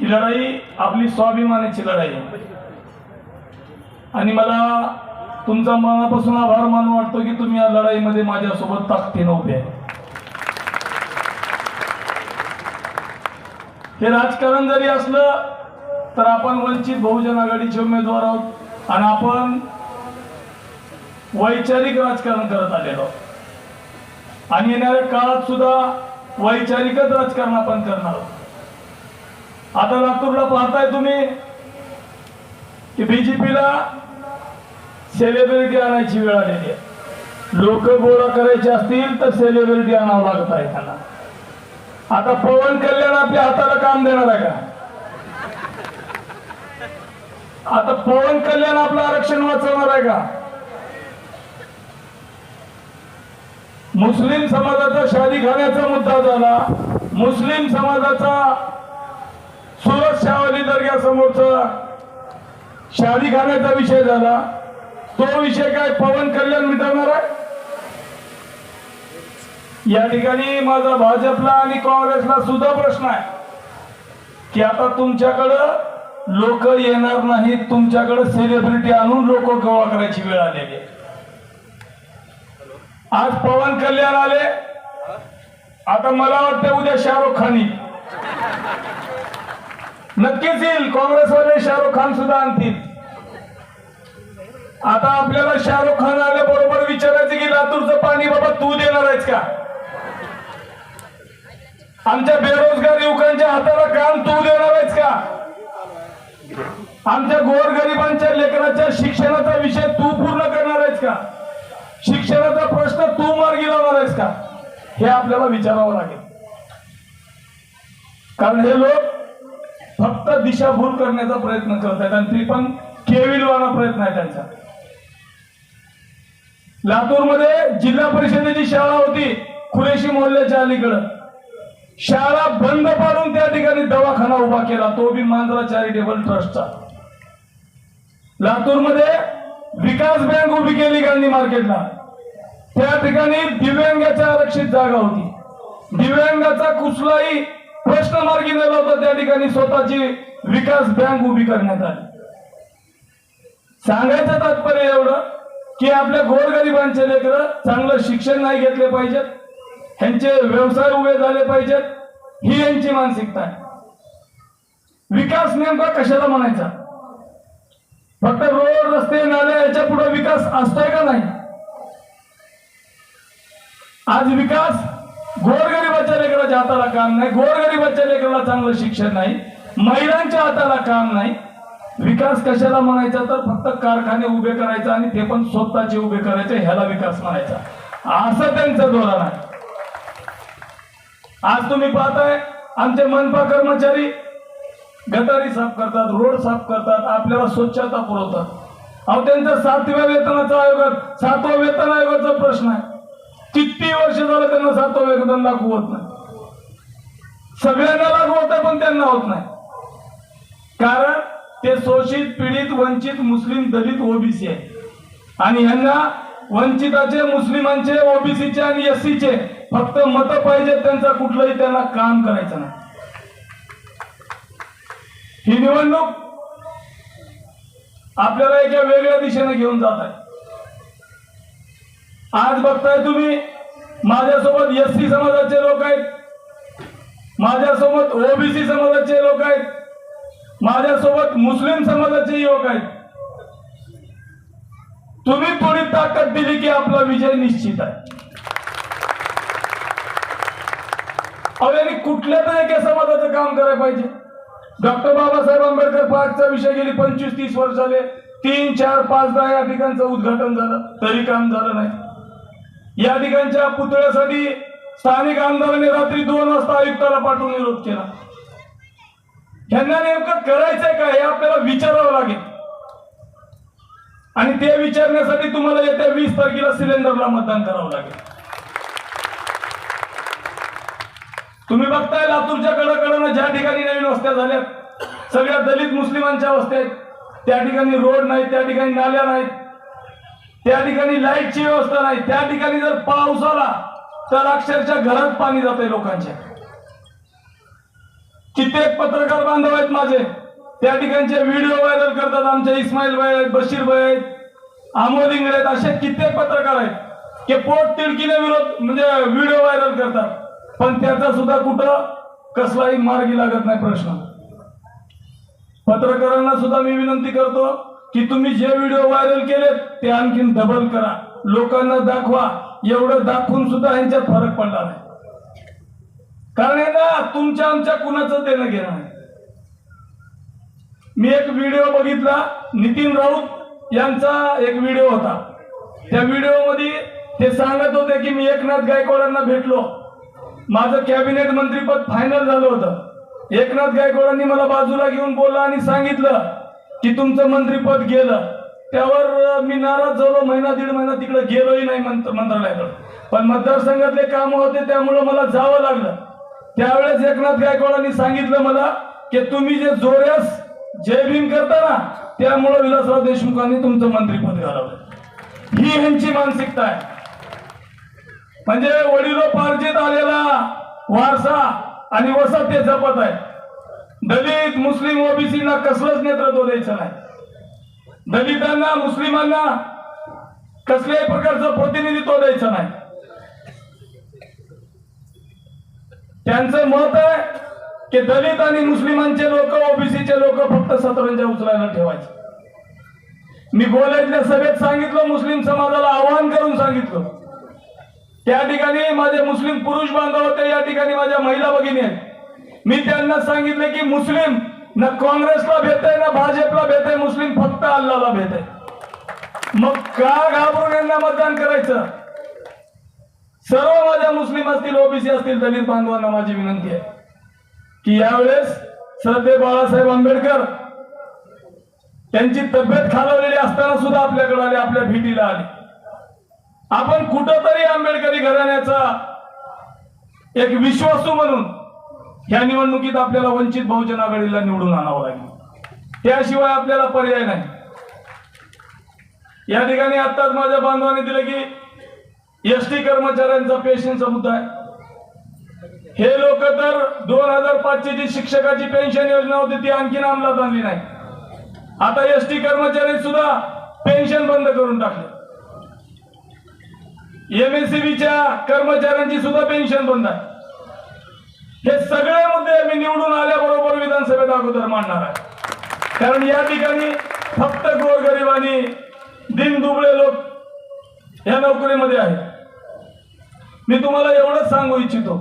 ही लढाई आपली स्वाभिमानाची लढाई आहे. आणि मला तुमचा मनापासून आभार मानून वाटतो की तुम्ही या लढाईमध्ये माझ्यासोबत ताकदीनं उभे आहे. हे राजकारण जरी असलं तर आपण वंचित बहुजन आघाडीचे उमेदवार आहोत आणि आपण वैचारिक राजकारण करत आलेलो आहोत. आणि येणाऱ्या काळात सुद्धा वैचारिकच राजकारण आपण करणार आहोत. आता लातूरला पाहताय तुम्ही की बीजेपीला सेलिब्रिटी आणायची वेळ आलेली आहे. लोक गोळा करायचे असतील तर सेलिब्रिटी आणावं लागत आहे त्यांना. आता पवन कल्याण आपल्या हाताला काम देणार आहे का? आता पवन कल्याण आपलं आरक्षण वाचवणार आहे का? मुस्लिम समाजाचा शादी खाण्याचा मुद्दा झाला. मुस्लिम समाजाचा सुरत शावली दर्ग्यासमोरचा शादी खाण्याचा विषय झाला. तो विषय काय पवन कल्याण मिटवणार आहे? या ठिकाणी माझा भाजपला आणि काँग्रेसला सुद्धा प्रश्न आहे. की आता तुमच्याकडं लोक येणार नाहीत तुमच्याकडे सेलिब्रिटी आणून लोक गोळा करायची वेळ आलेली आज पवन कल्याण आले. आता मला वाटतं उद्या शाहरुख खान येईल. नक्कीच येईल. काँग्रेसवाले शाहरुख खान सुद्धा आणतील. आता आपल्याला शाहरुख खान आल्याबरोबर विचारायचं की लातूरचं पाणी बाबा तू देणार आहेस का? आमच्या बेरोजगार युवकांच्या हाताला काम तू देणार आहेस का? आमच्या गोरगरिबांच्या लेकराच्या शिक्षणाचा विषय तू पूर्ण करणार आहेस का? शिक्षणाचा प्रश्न तू मार्गी लावणार आहेस का? हे आपल्याला विचारावं लागेल. कारण हे लोक फक्त दिशाभूल करण्याचा प्रयत्न करत आहेत आणि ते पण केविलवाना प्रयत्न आहे त्यांचा. लातूरमध्ये जिल्हा परिषदेची शाळा होती खुरेशी मोहल्ल्याच्या अलीकडं शाळा बंद पाडून त्या ठिकाणी दवाखाना उभा केला तो बी मांजरा चॅरिटेबल ट्रस्टचा लातूरमध्ये विकास बँक उभी केली गांधी मार्केटला. त्या ठिकाणी दिव्यांगाच्या आरक्षित जागा होती. दिव्यांगाचा कुठलाही प्रश्न मार्गी नेला होता त्या ठिकाणी स्वतःची विकास बँक उभी करण्यात आली. सांगायचं तात्पर्य एवढं की आपल्या गोरगरिबांचे लेकर चांगलं शिक्षण नाही घेतले पाहिजेत. ह्यांचे व्यवसाय उभे झाले पाहिजेत. ही यांची मानसिकता आहे. विकास नेमका कशाला म्हणायचा? फक्त रोड रस्ते नाले याच्यापुढे विकास असतोय का नाही? आज विकास गोरगरीबाच्या लेकराच्या हाताला काम नाही गोरगरीबाच्या लेकराला चांगलं शिक्षण नाही महिलांच्या हाताला काम नाही. विकास कशाला म्हणायचा तर फक्त कारखाने उभे करायचे आणि ते पण स्वतःचे उभे करायचे ह्याला विकास म्हणायचा. असं त्यांचं धोरण आहे. आज तुम्ही पाहताय आमचे मनपा कर्मचारी गटारी साफ करतात रोड साफ करतात आपल्याला स्वच्छता पुरवतात. अहो त्यांचा सातव्या वेतनाचा आयोगात सातवा वेतन आयोगाचा प्रश्न आहे. किती वर्ष झालं त्यांना सातवा वेतन लागू होत नाही. सगळ्यांना लागू होत पण त्यांना होत नाही. कारण ते शोषित पीडित वंचित मुस्लिम दलित ओबीसी आहे. आणि यांना वंचिताचे मुस्लिमांचे ओबीसीचे आणि एससीचे फक्त मत पाहिजे त्यांचा कुठलंही त्यांना काम करायचं नाही. ही निवडणूक आपल्याला एका वेगळ्या दिशेने घेऊन जात आहे. आज बघताय तुम्ही माझ्यासोबत एस सी समाजाचे लोक आहेत. माझ्यासोबत ओबीसी समाजाचे लोक आहेत. माझ्यासोबत मुस्लिम समाजाचे युवक आहेत. तुम्ही थोडी ताकद दिली की आपला विजय निश्चित आहे. अहो कुठल्या तरी एका समाजाचं काम करायला पाहिजे. डॉक्टर बाबासाहेब आंबेडकर पार्कचा विषय गेली पंचवीस तीस वर्ष झाले. तीन चार पाच दहा या ठिकाणचं उद्घाटन झालं. तरी काम झालं नाही. या ठिकाणच्या पुतळ्यासाठी स्थानिक आमदारांनी रात्री दोन वाजता आयुक्ताला पाठवून विरोध केला. यांना नेमकं करायचंय का हे आपल्याला विचारावं लागेल. आणि ते विचारण्यासाठी तुम्हाला येत्या वीस तारखेला सिलेंडरला मतदान करावं लागेल. तुम्ही बघताय लातूरच्या कडकडनं ज्या ठिकाणी नवीन वस्त्या झाल्यात सगळ्या दलित मुस्लिमांच्या वस्त्या आहेत. त्या ठिकाणी रोड नाहीत त्या ठिकाणी नाल्या नाहीत. त्या ठिकाणी लाईटची व्यवस्था नाही. त्या ठिकाणी जर पाऊस आला तर अक्षरशः घरात पाणी जाते लोकांच्या. कित्येक पत्रकार बांधव आहेत माझे. त्या ठिकाणचे व्हिडिओ व्हायरल करतात आमचे इस्माईल भाई आहेत बशीर भाई आहेत आमोद इंगळे आहेत असे कित्येक पत्रकार आहेत की पोट तिडकीने विरोध म्हणजे व्हिडिओ व्हायरल करतात. पण त्याचा सुद्धा कुठं कसलाही मार्गी लागत नाही प्रश्न. पत्रकारांना सुद्धा मी विनंती करतो की तुम्ही जे व्हिडिओ व्हायरल केलेत ते आणखीन डबल करा. लोकांना दाखवा. एवढं दाखवून सुद्धा यांच्यात फरक पडला नाही. कारण आहे ना तुमच्या आमच्या कुणाचं देणं घेणं आहे मी एक व्हिडिओ बघितला नितीन राऊत यांचा एक व्हिडिओ होता. त्या व्हिडिओमध्ये ते सांगत होते की मी एकनाथ गायकवाडांना भेटलो. माझं कॅबिनेट मंत्रीपद फायनल झालं होतं. एकनाथ गायकवाडांनी मला बाजूला घेऊन बोलला आणि सांगितलं की तुमचं मंत्रीपद गेलं त्यावर मी नाराज झालो महिना दीड महिना तिकडे गेलोही नाही मंत्रालयाकडे. पण मतदारसंघातले काम होते त्यामुळं मला जावं लागलं. त्यावेळेस एकनाथ गायकवाडांनी सांगितलं मला की तुम्ही जे जोऱ्यास जय भीम करता ना त्यामुळं विलासराव देशमुखांनी तुमचं मंत्रीपद घालवलं. ही ह्यांची मानसिकता आहे. म्हणजे वडिलोपार्जित आलेला वारसा आणि वसत ते जपत आहे दलित मुस्लिम ओबीसीना कसलंच नेतृत्व द्यायचं नाही. दलितांना मुस्लिमांना कसल्याही प्रकारचं प्रतिनिधित्व द्यायचं नाही. त्यांचं मत आहे की दलित आणि मुस्लिमांचे लोक ओबीसीचे लोक फक्त सतरंजा उचलायला ठेवायचे. मी गोल्यातल्या सभेत सांगितलं मुस्लिम समाजाला आवाहन करून सांगितलं. त्या ठिकाणी माझे मुस्लिम पुरुष बांधव होते या ठिकाणी माझ्या महिला भगिनी आहेत. मी त्यांना सांगितलं की मुस्लिम ना काँग्रेसला भेट आहे ना भाजपला भेट आहे मुस्लिम फक्त अल्लाला भेट आहे मग का घाबरून यांना मतदान करायचं? सर्व माझ्या मुस्लिम असतील ओबीसी असतील दलित बांधवांना माझी विनंती आहे की यावेळेस श्रद्धे बाळासाहेब आंबेडकर त्यांची तब्येत खालवलेली असताना सुद्धा आपल्याकडे आली आपल्या भेटीला आली. आपण कुठंतरी आंबेडकरी घराण्याचा एक विश्वासू म्हणून ह्या निवडणुकीत आपल्याला वंचित बहुजन आघाडीला निवडून आणावं लागेल. त्याशिवाय आपल्याला पर्याय नाही. या ठिकाणी आताच माझ्या बांधवाने दिलं की एस टी कर्मचाऱ्यांचा पेन्शनचा मुद्दा आहे. हे लोक तर दोन हजार पाचशे जी शिक्षकाची पेन्शन योजना होती ती आणखीन अंमलात आणली नाही. आता एस टी कर्मचारी सुद्धा पेन्शन बंद करून टाकले. एमएससीबीच्या कर्मचाऱ्यांची सुद्धा पेन्शन बंद आहे. हे सगळे मुद्दे मी निवडून आल्याबरोबर विधानसभेत अगोदर मांडणार आहे. कारण या ठिकाणी फक्त गोरगरिबांनी दिन दुबळे लोक या नोकरीमध्ये आहेत. मी तुम्हाला एवढंच सांगू इच्छितो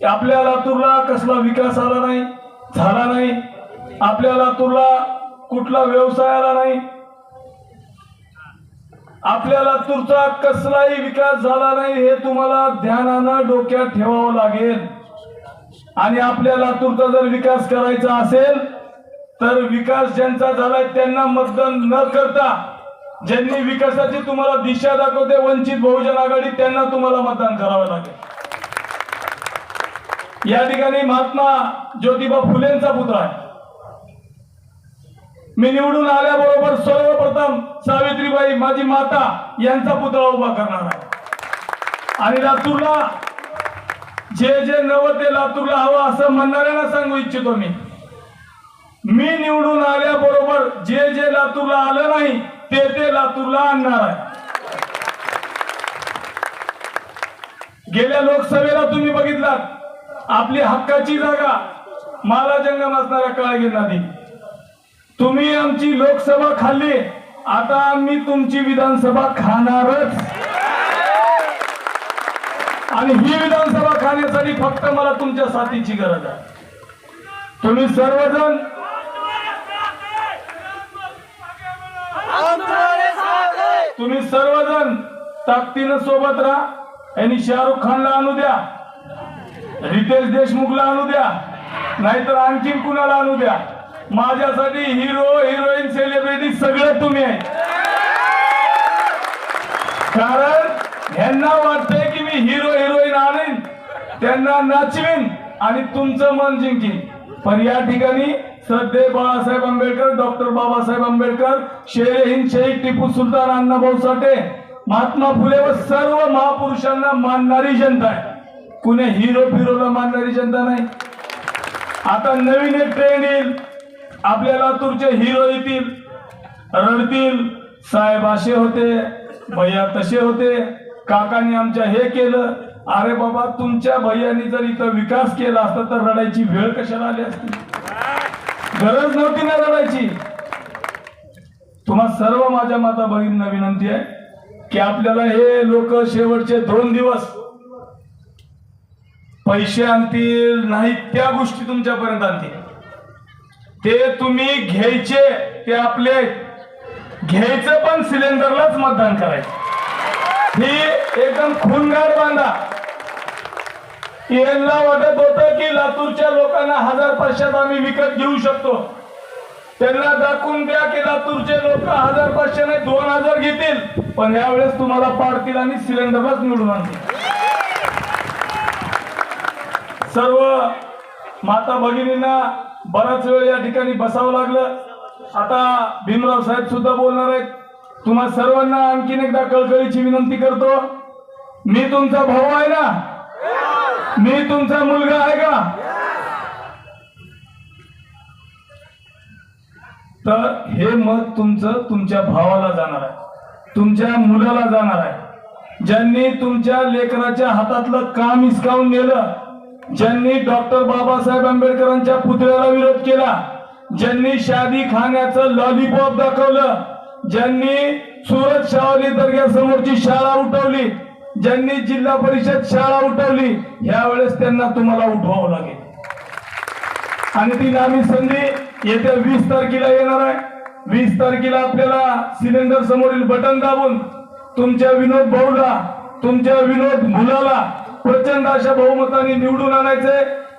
की आपल्या लातूरला कसला विकास आला नाही झाला नाही आपल्या लातूरला कुठला व्यवसाय आला नाही आपल्या लातूरचा कसलाही विकास झाला नाही हे तुम्हाला ध्यानानं डोक्यात ठेवावं लागेल. आणि आपल्या लातूरचा जर विकास करायचा असेल तर विकास ज्यांचा झालाय त्यांना मतदान न करता ज्यांनी विकासाची तुम्हाला दिशा दाखवते वंचित बहुजन आघाडी त्यांना तुम्हाला मतदान करावं लागेल. या ठिकाणी महात्मा ज्योतिबा फुलेंचा पुतळा आहे. मी निवडून आल्याबरोबर सर्वप्रथम सावित्रीबाई माझी माता यांचा पुतळा उभा करणार आहे. आणि लातूरला जे जे नवं ते लातूरला हवं असं म्हणणाऱ्यांना सांगू इच्छितो मी. मी निवडून आल्याबरोबर जे जे लातूरला आलं नाही ते ते लातूरला आणणार आहे. गेल्या लोकसभेला तुम्ही बघितलात आपली हक्काची जागा माला जंगम असणाऱ्या काळगी नदी तुम्ही आमची लोकसभा खाल्ली आता आम्ही तुमची विधानसभा खाणारच. आणि ही विधानसभा खाण्यासाठी फक्त मला तुमच्या साथीची गरज आहे. तुम्ही सर्वजण तुम्ही सर्वजण ताकदीनं सोबत राहा. यांनी शाहरुख खानला आणू द्या. रितेश देशमुखला आणू द्या. नाहीतर आणखीन कुणाला आणू द्या? माझ्यासाठी हिरो हिरोईन सेलिब्रिटी सगळं तुम्ही आहे कारण यांना वाटतंय मी हिरो हिरोईन आणीन त्यांना नाचवीन आणि तुमचं मन जिंकीन. पण या ठिकाणी श्रद्धे बाळासाहेब आंबेडकर डॉक्टर बाबासाहेब आंबेडकर शेरे हिंद शहीद टिपू सुलतान अण्णाभाऊ साठे महात्मा फुले व सर्व महापुरुषांना मानणारी जनता आहे. कुणी हिरो फिरोला मानणारी जनता नाही. आता नवीन एक ट्रेंड येईल. आपल्या लातूरचे हिरो येतील रडतील. साहेब असे होते भैया तसे होते. काकांनी आमच्या हे केलं. अरे बाबा तुमच्या भैयानी जर इथं विकास केला असता तर रडायची वेळ कशाला आली असती? गरज नव्हती ना रडायची. तुम्हा सर्व माझ्या माता भगिनींना विनंती आहे की आपल्याला हे लोक शेवटचे दोन दिवस पैसे आणतील नाही त्या गोष्टी तुमच्यापर्यंत आणतील. ते तुम्ही घ्यायचे ते आपले घ्यायचं पण सिलेंडरलाच मतदान करायचं. ही एकदम खूनगार बांधा. यांना वाटत होतं की लातूरच्या लोकांना हजार पाचशेत आम्ही विकत घेऊ शकतो. त्यांना दाखवून द्या की लातूरचे लोक हजार पाचशे नाही दोन हजार घेतील. पण यावेळेस तुम्हाला पाडतील आणि सिलेंडरलाच निवडून आणतील. सर्व माता भगिनींना बराच वेळ या ठिकाणी बसावं लागलं. आता भीमराव साहेब सुद्धा बोलणार आहेत. तुम्हा सर्वांना आणखीन एकदा कळकळीची विनंती करतो. मी तुमचा भाऊ आहे ना? मी तुमचा मुलगा आहे का? तर हे मत तुमचं तुमच्या भावाला जाणार आहे. तुमच्या मुलाला जाणार आहे. ज्यांनी तुमच्या लेकराच्या हातातलं काम हिसकावून नेलं ज्यांनी डॉक्टर बाबासाहेब आंबेडकरांच्या पुतळ्याला विरोध केला ज्यांनी शादी खाण्याचं लॉलीपॉप दाखवलं ज्यांनी सुरत शावली दर्ग्यासमोरची शाळा उठवली ज्यांनी जिल्हा परिषद शाळा उठवली यावेळेस त्यांना तुम्हाला उठवावं लागेल. आणि ती नामी संधी येत्या वीस तारखेला येणार आहे. वीस तारखेला आपल्याला सिलेंडर समोरील बटन दाबून तुमच्या विनोद भाऊला तुमच्या विनोद मुलाला प्रचंड अशा बहुमताने निवडून आणायचे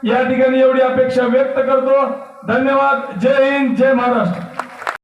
या ठिकाणी एवढी अपेक्षा व्यक्त करतो. धन्यवाद. जय हिंद जय महाराष्ट्र.